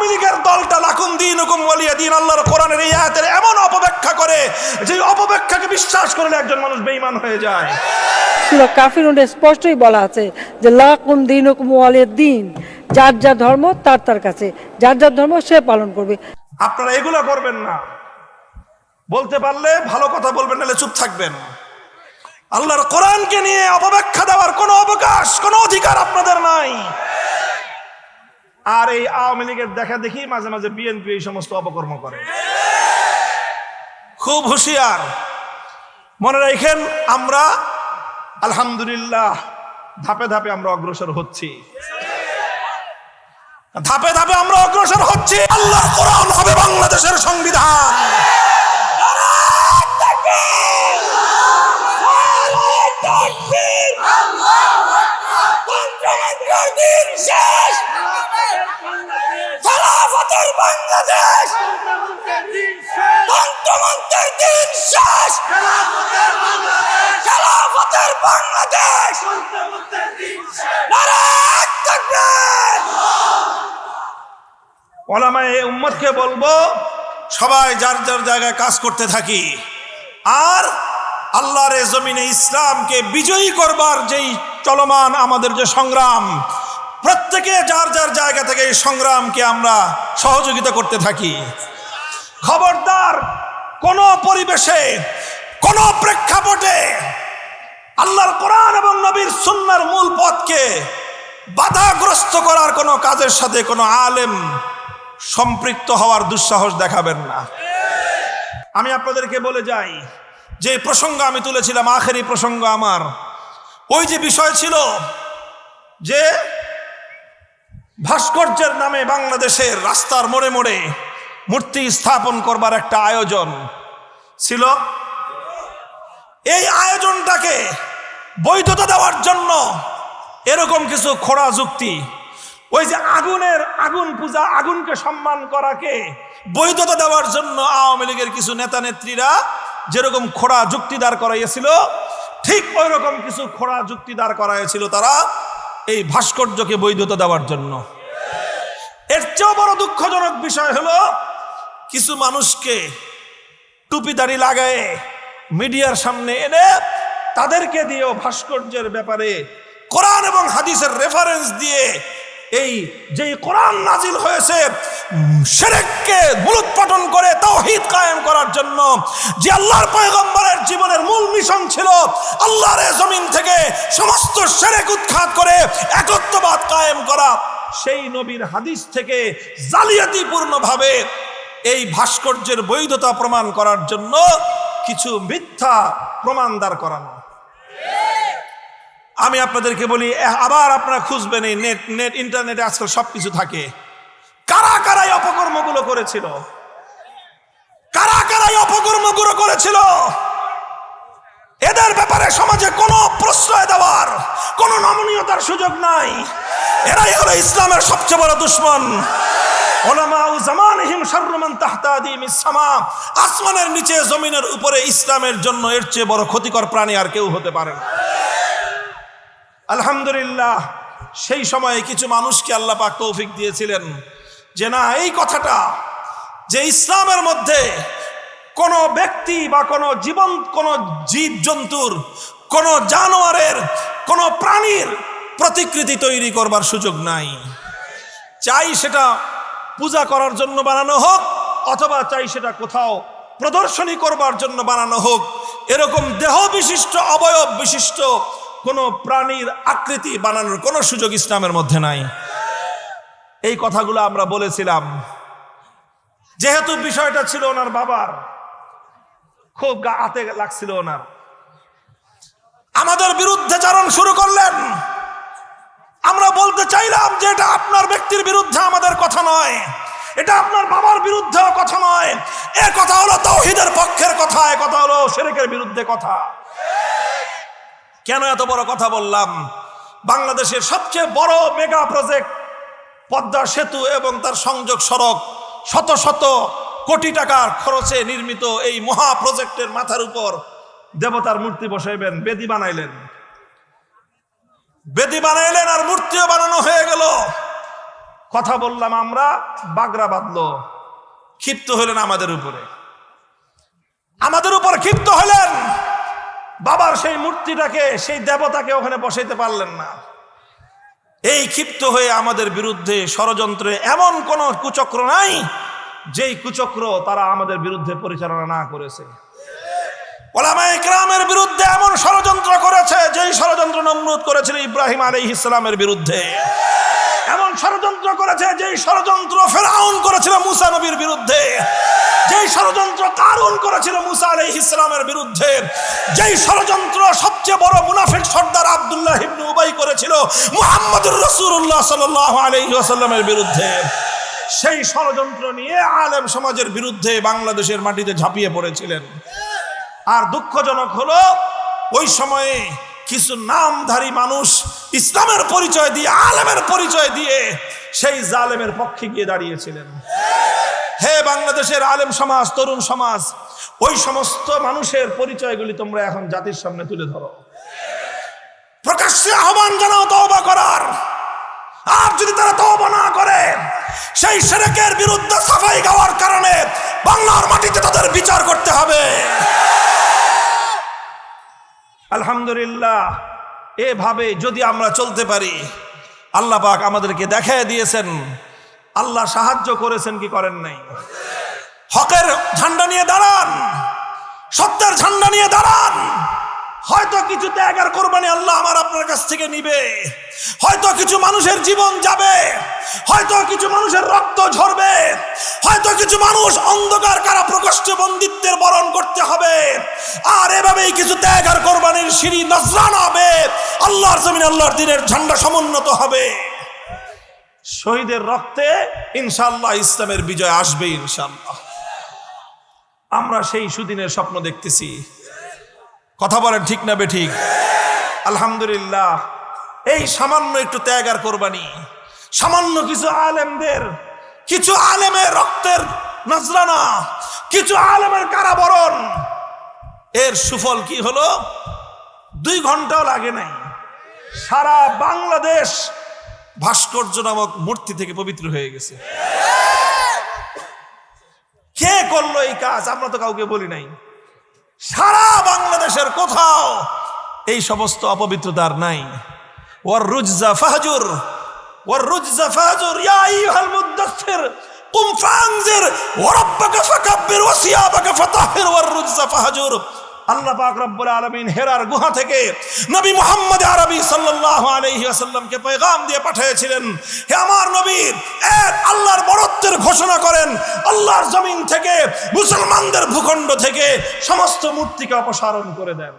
আওয়ামী লীগের দলটা লাকুম দিন হুকুম ওয়ালিয়া দিন আল্লাহর কোরআনের এই আয়াতের এমন অপব্যাখ্যা করে যে অপব্যাখ্যাকে বিশ্বাস করলে একজন মানুষ বেঈমান হয়ে যায়। সুরা কাফিরুনে স্পষ্টই বলা আছে যে লাকুম দিন হুকুম ওয়ালিয়াদ দিন যার যার ধর্ম তার তার কাছে যার যার ধর্ম সে পালন করবে। আপনারা এগুলো করবেন না। বলতে পারলে ভালো কথা বলবেন নাহলে চুপ থাকবেন। আল্লাহর কোরআনকে নিয়ে অপব্যাখ্যা দেওয়ার কোনো অবকাশ কোনো অধিকার আপনাদের নাই। আর এই আওয়ামী লীগের দেখা দেখি মাঝে মাঝে বিএনপি এই সমস্ত অপকর্ম করে। খুব হুঁশিয়ার। মনে রাখেন, আমরা আলহামদুলিল্লাহ ধাপে ধাপে আমরা অগ্রসর হচ্ছি। ধাপে ধাপে আমরা অগ্রসর হচ্ছি। আল্লাহ কোরআন হবে বাংলাদেশের সংবিধান। বাংলাদেশ! তন্ত্রমন্ত্রের দিন শেষ! খেলাফতের বাংলাদেশ! উম্মতকে বলব, সবাই যার যার জায়গায় কাজ করতে থাকি, আর আল্লাহর জমিনে ইসলামকে বিজয়ী করবার যেই চলমান আমাদের যে সংগ্রাম প্রত্যেকে যার যার জায়গা থেকে এই সংগ্রামকে আমরা সহযোগিতা করতে থাকি। খবরদার কোন পরিবেশে, কোন প্রেক্ষাপটে আল্লাহর কোরআন এবং নবীর সুন্নার মূল পথকে বাধাগ্রস্ত করার কোনো কাজের সাথে কোনো আলেম সম্পৃক্ত হওয়ার দুঃসাহস দেখাবেন না। আমি আপনাদেরকে বলে যাই, যে প্রসঙ্গ আমি তুলেছিলাম, আখেরি প্রসঙ্গ আমার। ওই যে বিষয় ছিল যে ভাস্কর্যের নামে বাংলাদেশের রাস্তার মোড়ে মোড়ে মূর্তি স্থাপন করবার একটা আয়োজন ছিল। এই আয়োজনটাকে বৈধতা দেওয়ার জন্য এরকম কিছু খোড়া যুক্তি, ওই যে আগুনের আগুন পূজা, আগুনকে সম্মান করাকে বৈধতা দেওয়ার জন্য আওয়ামী লীগের কিছু নেতা নেত্রীরা যেরকম খোড়া যুক্তি দাঁড় করাইয়াছিল, ঠিক ওই রকম কিছু খোড়া যুক্তি দাঁড় করাইয়াছিল তারা। এই ভাস্কর্যকে বৈধতা দেওয়ার জন্য। এর চেয়েও বড় দুঃখজনক বিষয় হলো, কিছু মানুষকে টুপি দাড়ি লাগায়ে মিডিয়ার সামনে এনে তাদেরকে দিয়েও ভাস্কর্যের ব্যাপারে কোরআন এবং হাদিসের রেফারেন্স দিয়ে এই যে কোরআন নাজিল হয়েছে সেরেককে মূলোৎপাটন জন্য যে আল্লাহর পয়গম্বরের জীবনের মূল মিশন ছিল আল্লাহর জমিন থেকে সমস্ত সেরেক উৎখাত করে একত্ববাদ কায়েম করা, সেই নবীর হাদিস থেকে জালিয়াতিপূর্ণভাবে এই ভাস্কর্যের বৈধতা প্রমাণ করার জন্য কিছু মিথ্যা প্রমাণ দাঁড় করানো। আমি আপনাদেরকে বলি আবার আপনারা খুঁজবেন এই নেট নেট, ইন্টারনেটে আজকাল সবকিছু থাকে। কারা কারাই অপকর্মগুলো করেছিল? কারা অপকর্মগুলো করেছিল। এদের ব্যাপারে সমাজে কোনো প্রশ্রয় দেওয়ার, কোনো নমনীয়তার সুযোগ নাই। এরাই হলো ইসলামের সবচেয়ে বড় দুশ্মন। আসমানের নিচে, জমিনের উপরে ইসলামের জন্য এর চেয়ে বড় ক্ষতিকর প্রাণী আর কেউ হতে পারে না। আলহামদুলিল্লাহ, সেই সময়ে কিছু মানুষকে আল্লাহ পাক তৌফিক দিয়েছিলেন। যে না, এই কথাটা যে ইসলামের মধ্যে কোনো ব্যক্তি বা কোনো জীবন, কোনো জীব জন্তুর কোনো জানোয়ারের, কোনো প্রাণীর প্রতিকৃতি তৈরি করবার সুযোগ নাই। চাই সেটা পূজা করার জন্য বানানো হোক, অথবা চাই সেটা কোথাও প্রদর্শনী করবার জন্য বানানো হোক। এরকম দেহ বিশিষ্ট, অবয়ব বিশিষ্ট কোনো প্রাণীর আকৃতি বানানোর কোনো সুযোগ ইসলামের মধ্যে নাই। এই কথাগুলো আমরা বলেছিলাম। যেহেতু বিষয়টা ছিল ওনার বাবার খুব হাতে লাগছিল ওনার আমাদের বিরুদ্ধে চারণ শুরু করলেন। আমরা বলতে চাইলাম যে এটা আপনার ব্যক্তির বিরুদ্ধে আমাদের কথা নয়। এটা আপনার বাবার বিরুদ্ধেও কথা নয়। এ কথা হলো তৌহিদের পক্ষের কথা, এ কথা হলো শেরেকের বিরুদ্ধে কথা। কেন এত বড় কথা বললাম? বাংলাদেশের সবচেয়ে বড় মেগা প্রজেক্ট পদ্মা সেতু এবং তার সংযোগ সড়ক শত শত কোটি টাকার খরচে নির্মিত এই মহা প্রজেক্টের মাথার উপর দেবতার মূর্তি বসাইবেন, বেদি বানাইলেন। বেদি বানাইলেন আর মূর্তিও বানানো হয়ে গেল। কথা বললাম আমরা, বাগরা বাঁধলো। ক্ষিপ্ত হলেন আমাদের উপরে। আমাদের উপর ক্ষিপ্ত হলেন। বাবার সেই মূর্তিটাকে, সেই দেবতাকে ওখানে বসাইতে পারলেন না। এই ক্ষিপ্ত হয়ে আমাদের বিরুদ্ধে ষড়যন্ত্রে এমন কোন কুচক্র নাই যেই কুচক্র তারা আমাদের বিরুদ্ধে পরিচালনা না করেছে। ওলামায়ে কেরামের বিরুদ্ধে এমন ষড়যন্ত্র করেছে, যেই ষড়যন্ত্র নমরুদ করেছিল ইব্রাহিম আলী ইসলামের বিরুদ্ধে। এমন ষড়যন্ত্র করেছে, যেই ষড়যন্ত্র ফেরাউন করেছিল মুসা নবীর বিরুদ্ধে। যেই ষড়যন্ত্র কারুন করেছিল মুসা আলী ইসলামের বিরুদ্ধে। যেই ষড়যন্ত্র সবচেয়ে বড় মুনাফিক সর্দার আব্দুল্লাহ ইবনে উবাই করেছিল মুহাম্মদুর রাসূলুল্লাহ সাল্লাল্লাহু আলাইহি ওয়াসাল্লামের বিরুদ্ধে। সেই ষড়যন্ত্র নিয়ে আলেম সমাজের বিরুদ্ধে বাংলাদেশের মাটিতে ঝাঁপিয়ে পড়েছিলেন। আর দুঃখজনক হলো, ওই সময়ে কিছু নামধারী মানুষ ইসলামের পরিচয় দিয়ে, আলেমের পরিচয় দিয়ে সেই জালেমের পক্ষে গিয়ে দাঁড়িয়েছিলেন। হে বাংলাদেশের আলেম সমাজ, তরুণ সমাজ, ওই সমস্ত মানুষের পরিচয়গুলি তোমরা এখন জাতির সামনে তুলে ধরো। প্রকাশ্যে আহ্বান জানাও, তওবা করার। আর যদি তারা তওবা না করে, সেই সেরেকের বিরুদ্ধে সাফাই গাওয়ার কারণে বাংলার মাটিতে তাদের বিচার করতে হবে। আলহামদুলিল্লাহ, এভাবে যদি আমরা চলতে পারি, আল্লাহ পাক আমাদেরকে দেখায় দিয়েছেন। আল্লাহ সাহায্য করেছেন কি করেন নাই? হকের ঝান্ডা নিয়ে দাঁড়ান, সত্যের ঝান্ডা নিয়ে দাঁড়ান। কিছু ত্যাগ আর কোরবানি আল্লাহ আমার আপনার কাছ থেকে নিবে। হয়তো কিছু মানুষের জীবন যাবে, হয়তো কিছু মানুষের রক্ত ঝরবে, হয়তো কিছু মানুষ অন্ধকার কারা প্রকোষ্ঠ বন্দিত্বের বরণ করতে হবে। আর এভাবেই কিছু ত্যাগ আর কোরবানির সিঁড়ি নজরান হবে। আল্লাহর জমিন আল্লাহর দিনের ঝান্ডা সমুন্নত হবে। শহীদের রক্তে ইনশাল্লাহ ইসলামের বিজয় আসবে ইনশাল্লাহ আমরা সেই সুদিনের স্বপ্ন দেখতেছি। কথা বলেন ঠিক না বেঠিক? আলহামদুলিল্লাহ। এই সামান্য একটু ত্যাগ আর কোরবানি। সামান্য কিছু আলেমদের, কিছু আলেমের রক্তের নজরানা, কিছু আলেমের কারাবরণ। এর সুফল কি হলো? দুই ঘন্টাও লাগে নাই। সারা বাংলাদেশ ভাস্কর্য নামক মূর্তি থেকে পবিত্র হয়ে গেছে। কে করল এই কাজ? আমরা তো কাউকে বলি নাই। সারা বাংলাদেশের কোথাও এই সমস্ত অপবিত্রতার নাই। ওর রুজা ফাহাজুর ওর রুজা ফাহাজুর ইয়াই হাল মুদাথথির কুম ফানজির ফাকাব্বির, ওয়া সিয়াবাকা ফাতাহহির ওয়ার রুজা ফাহজুর। আল্লাহ পাক রব্বুল আলামিন হেরার গুহা থেকে নবী মুহাম্মদ আরবি সাল্লাল্লাহু আলাইহি ওয়াসাল্লামকে পয়গাম দিয়ে পাঠিয়েছিলেন। হে আমার নবী, এক আল্লাহর বড়ত্বের ঘোষণা করেন, আল্লাহর জমিন থেকে মুসলমানদের ভূখণ্ড থেকে সমস্ত মূর্তিকে অপসারণ করে দেন।